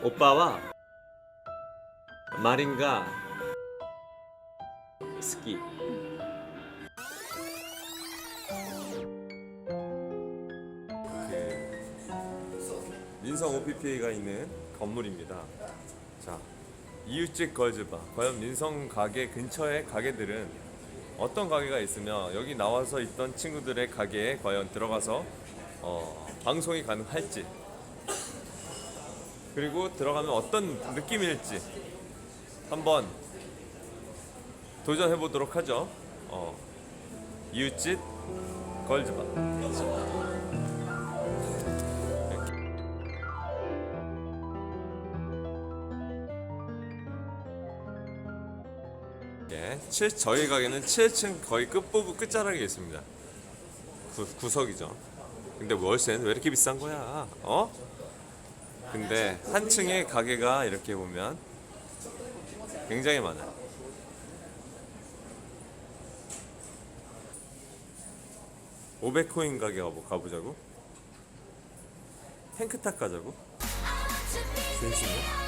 오빠와 마린가 스키 그 민성 OPP가 있는 건물입니다. 자, 이웃집 걸즈바. 과연 민성 가게 근처의 가게들은 어떤 가게가 있으며 여기 나와서 있던 친구들의 가게에 과연 들어가서 어, 방송이 가능할지 그리고 들어가면 어떤 느낌일지 한번 도전해 보도록 하죠. 어, 이웃집 걸즈바. 예, 7, 저희 가게는 7층 거의 끝부분 끝자락에 있습니다. 구, 구석이죠. 근데 월세는 왜 이렇게 비싼 거야? 어? 근데 한 층의 가게가 이렇게 보면 굉장히 많아요. (500코인) 가게 가보, 가보자고 탱크탑 가자고 진심이야?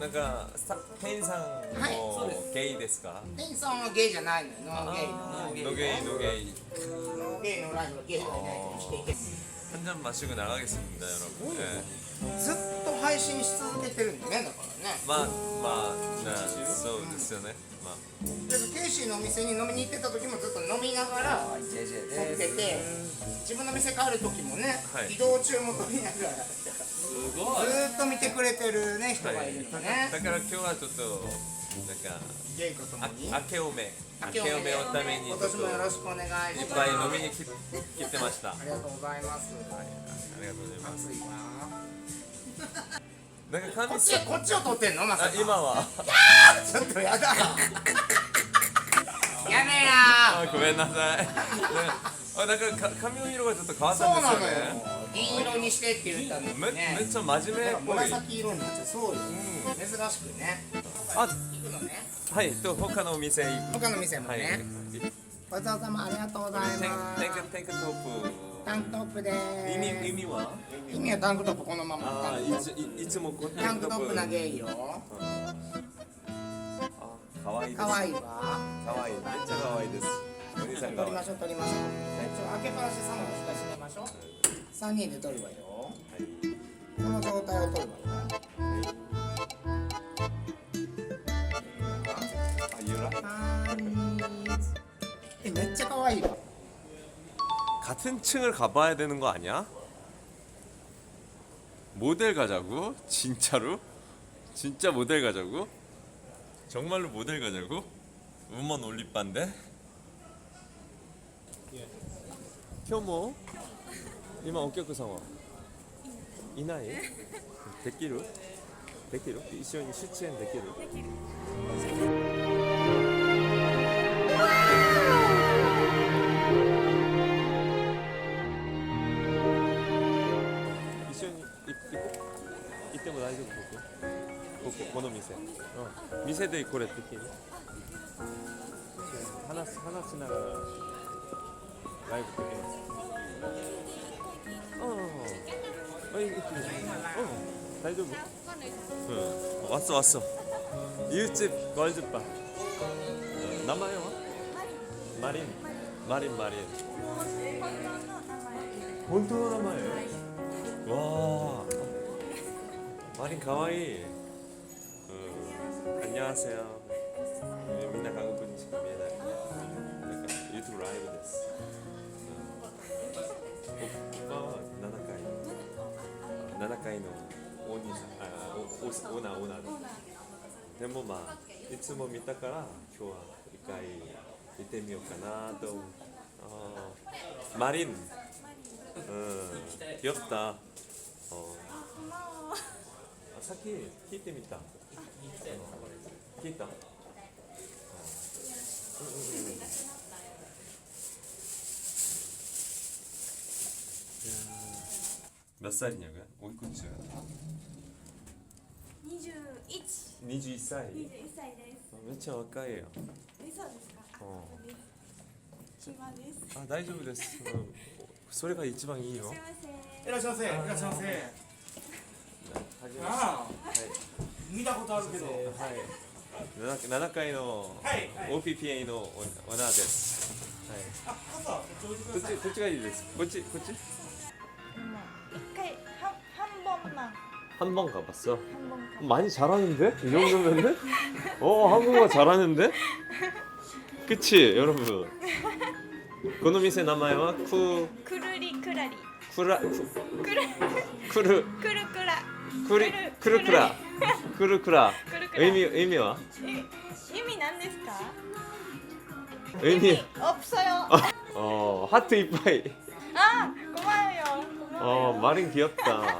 なんかさ店員さんはいもそうですゲイですか店員さんはゲイじゃないのよノーゲイのノゲイノゲイノーゲイのライブはゲイがいないとしていけ 한 잔 마시고 나가겠습니다 여러분 예. ずっと配信し続けてるんだねだからね 마, 마, 네, そうですよね。まあ、でケイシーのお店に飲みに行ってた時もずっと飲みながら撮ってて自分の店帰る時もね、はい移動中も撮りながら ずーっと見てくれてるね人がいるとね、だから今日はちょっとなんかゲイとともあに明けおめ。明けおめのためにちょ今っと年もよろしくお願いします。いっぱい飲みに来来てました。はい、ありがとうございます、ありがとうございます。暑いわな。んかこっちこっちを撮ってんの？まさあか今は。ちょっとやだ。やめあなごめんなさい。ね。あなんかか髪の色がちょっと変わったんですよね。銀色にしてって言ったのにめね。めっちゃ真面目っぽい。紫色になっちゃう。そうよ、珍しくね。あ行くのね。はいと他のお店行く。他の店もはい。ね、ごちそうさまありがとうございます。テンクテンクトッタンクトップで意味意味は？意味はタンクトップこのまま。ああいついいつもタンクトップなゲイよ。あ可愛いです。かわいいわ。可愛い。めっちゃ可愛いです。お兄さん可愛い。撮りま。しょう撮りましょう。ちょ開けっぱなしでサモンの蓋閉めましょう 3人で撮るわよこの状態を撮るわよあ、ゆら。はーいえめっちゃ可愛いわ 같은 층을 가봐야 되는 거 아니야? 모델 가자고? 진짜로? 진짜 모델 가자고? 정말로 모델 가자고? 우먼 올리빠인데? 효모? 今お客さんは？いない？できる？できる？一緒に出演できる？できる。行っても大丈夫？こここここの店、うん、店でこれできる話話しながら。ライブできます。 어. 어이. 그, 어. 날도 못. 어, 왔어 왔어. 이웃집 월드바. 어, 남아요. 마린. 마린 마린. 본토 남아요. 와. 마린 가와이. 어. 안녕하세요. 민나 강국군 지금이에요. 유튜브 라이브 됐어. ないのをにあおおなおなでもまあいつも見たから今日は一回見てみようかなとあマリン、うん、酔ったあさっき聞いてみた聞いたうんうんうん 몇 살이냐고요? 오이쿠츠 21 21歳21歳ですめっちゃ若いよえそうですかあ暇ですあ大丈夫です、うん、それが一番いいよすいませんいらっしゃいませいらっしゃいませはじめまああ見たことあるけどしてはい7 7階のはいはい OPPA のオナーですあ傘こっち置いてくださいはいこっちこっちがいいですこっちこっち 한 번 가봤어? 많이 잘하는데? 이 정도면은? 어 한국어 잘하는데? 그치 여러분. 고노미세 나마에와 쿠 쿠르리 쿠라리. 쿠라 쿠, 쿠르 쿠르 쿠르쿠라. 쿠리 쿠르쿠라. 쿠르쿠라. 의미 의미와? 의미 난데스까? 의미. 없어요. 어, 어 하트 이빠이. 아 고마워요. 고마워요. 어 말은 귀엽다.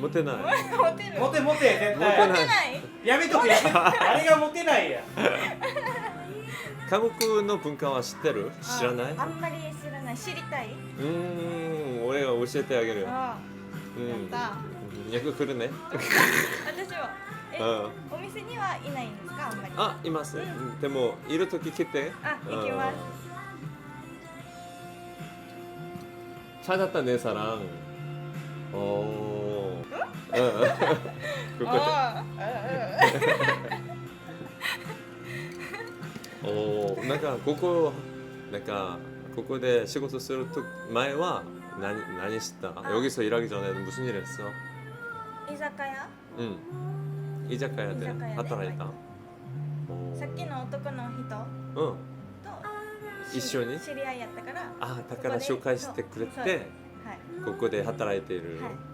モテるモテモテ絶モテ対ないないやめとけあれがモテないや 한국の文化は知ってる知らないあんまり知らない知りたい 음俺が教えてあげるよあうんやった役来るね私はえうんお店にはいないんですかあんまりあいますうんでもいる時来てあ行きます 찾았다 내 사랑 어 응. 그거 あおなんかここなんかここで仕事すると前は何何したあ 여기서 일하기 전에 무슨 일 했어? 居酒屋 응 이자카야 돼 이자카야 네, 하타라이다 오. さっきの男の人と 응 し一緒に知り合いやったからあだから紹介してくれそうてはいここで働いている、はいうーん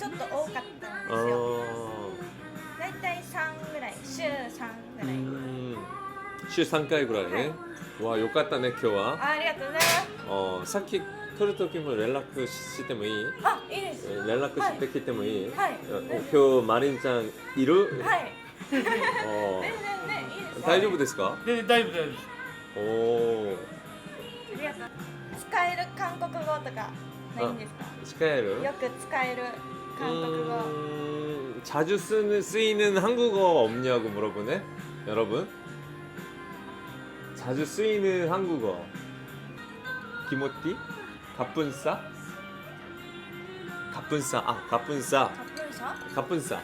ちょっと多かったんあですよ。だいたい3ぐらい週3ぐらい。ん。週3回ぐらいね、わあよかったね今日は。あありがとうございます。あーさっき来る時も連絡してもいい？あいいです。え連絡してきてもいい、はい。お今日マリンちゃんいる、はい。全然ねいいです。大丈夫ですか？で大丈夫大丈夫おおありがとう。使える韓国語とかないんですか？使える？よく使える 그, 자주 쓰는, 쓰이는 한국어 없냐고 물어보네 여러분. 자주 쓰이는 한국어. 기모띠? 가뿐싸? 가뿐싸 아 가뿐싸. 가뿐사? 가뿐싸.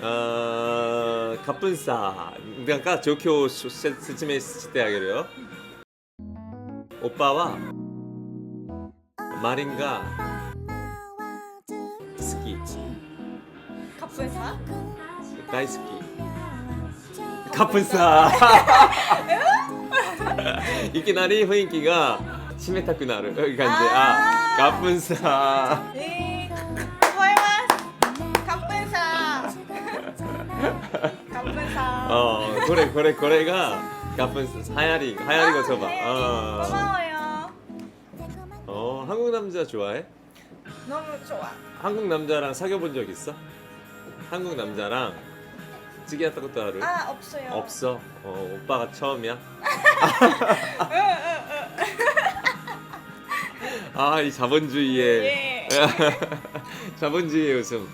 어 가뿐싸. 그러니까 조교 스치메 스치때 하기로요. 오빠와 말인가? 기 있지. 갑분사? 다이스키. 갑분사. 이끼나리 분위기가 심해타고 나를. 그러니까 아, 갑분사. 네. 고마워. 갑분사. 갑분사. 어, 그래, 그래, 그래가 갑분사. 하야리, 하야리가 아, 저봐. 네. 어. 고마워요. 어, 한국 남자 좋아해? 너무 좋아 한국 남자랑 사귀어 본 적 있어? 한국 남자랑 찌개했던 것도 알아? 아 없어요 없어. 어, 오빠가 처음이야. 아, 이 자본주의의 예. 자본주의의 웃음.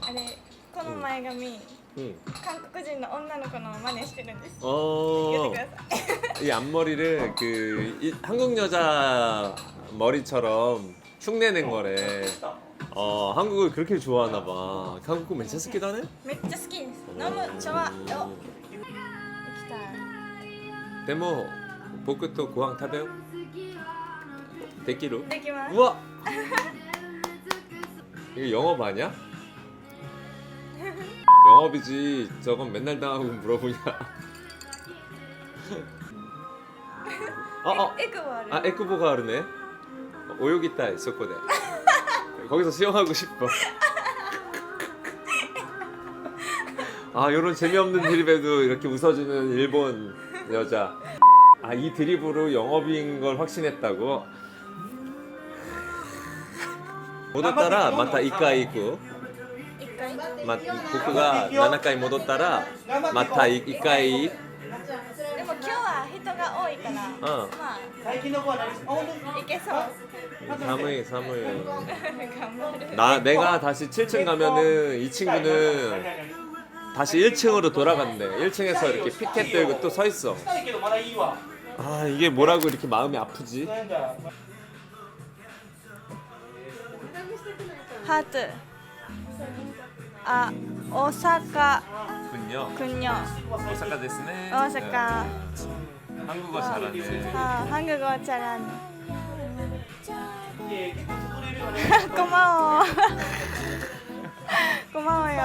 あれこの前髪 응. 韓国人の女の子の真似してるんです 어, 言ってください 이 앞머리를 그 이- 한국 여자 머리처럼 흉내낸 거래. 어, 한국을 그렇게 좋아하나 봐. 한국 맨체스키다네 めっちゃ好きです飲む茶はよ行きたい 데모 보크또 고항 타베요? 데키로? できます 우와! 이거 영업 아니야? 영업이지. 저건 맨날 당하고 물어보냐? 어, 어. エクボある 아, 에쿠보가 아르네. 오욕 있다, 소코데. 거기서 수영하고 싶어. 아, 요런 재미없는 드립에도 이렇게 웃어주는 일본 여자. 아, 이 드립으로 영업인 걸 확신했다고?戻ったら また1回行く一回ま僕が7回戻ったらまた1回でも今日は 人が多いから、まあ最近の子は何あ本当いけそう 사무이 사무이 頑張る 나 내가 다시 7층 가면은 이 친구는 다시 1층으로 돌아간대 1층에서 이렇게 피켓 들고 또 서 있어 近いけどまだいいわ 아 이게 뭐라고 이렇게 마음이 아프지 なんだハートあ大阪 군요 くんよ 오사카 데스네 大阪 한국어 잘하네. 아, 한국어 잘하네. 고마워. 고마워요.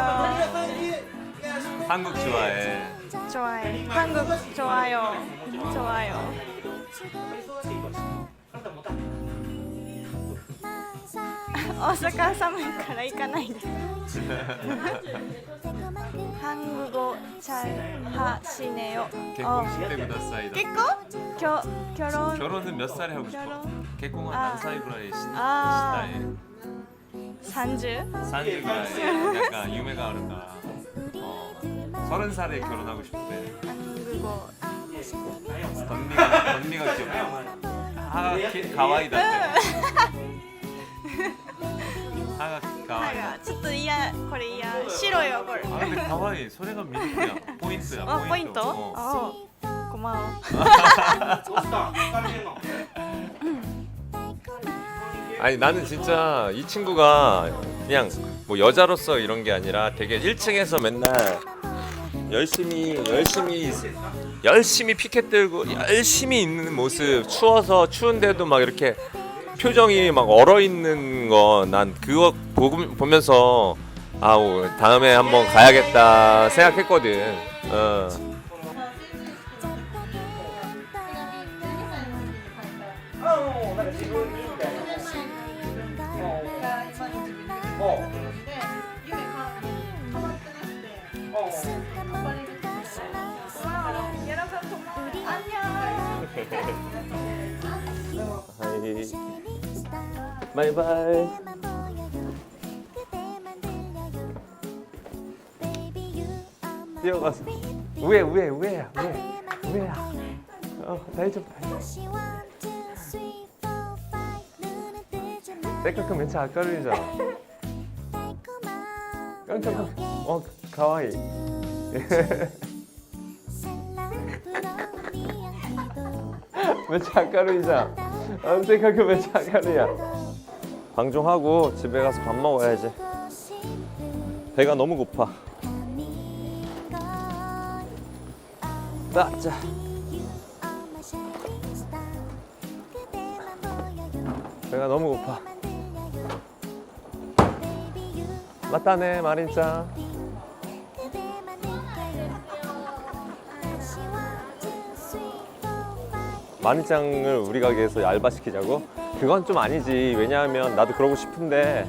한국 좋아해. 좋아요. 한국 좋아요. 좋아요. 大阪寒いから行かないです韓国잘 하시네요 어, 개콩 때 구다사이다結婚겨, 결혼 결혼은 몇 살에 하고 싶어? 결혼 개콩은 아. 몇 살 구라이 아. 시나이 30? 산지 구라이 약간 유메가 아른다 어, 서른 살에 결혼하고 싶대 한국어 던미가 던미가 귀엽다 하가 키- 가와이다 하 가 가와이 なんかちょっと嫌これ嫌白よこれ 아 근데 가와이 소리가 미니크야 포인트야 あポイント 어. あこんばんはどうした疲れてんの 아니 나는 진짜 이 친구가 그냥 뭐 여자로서 이런 게 아니라 되게 1층에서 맨날 열심히 열심히 열심히 피켓 들고 열심히 있는 모습 추워서 추운데도 막 이렇게 표정이 막 얼어 있는 거 난 그거 보면서 아우 다음에 한번 가야겠다 생각했거든. 어. 바이바이. 뛰어가서 위에 위에 위에야 위에 위에야. 어 다이죠. 생각하면 멘트 아까르잖아. 깜짝깜. 어 가와이. 멘트 아까르잖아. 안 생각하면 멘트 아까르야. 방종하고 집에 가서 밥 먹어야지. 배가 너무 고파. 나 자. 배가 너무 고파. 맞다네 마린짱 마린짱을 우리 가게에서 알바시키자고? 그건 좀 아니지. 왜냐하면 나도 그러고 싶은데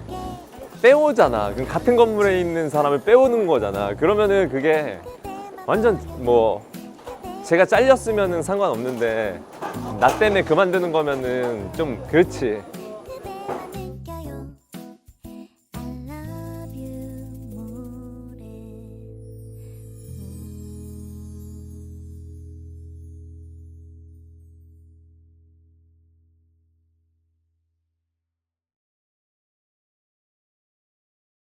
빼오잖아. 그럼 같은 건물에 있는 사람을 빼오는 거잖아. 그러면은 그게 완전 뭐 제가 잘렸으면은 상관없는데 나 때문에 그만두는 거면은 좀 그렇지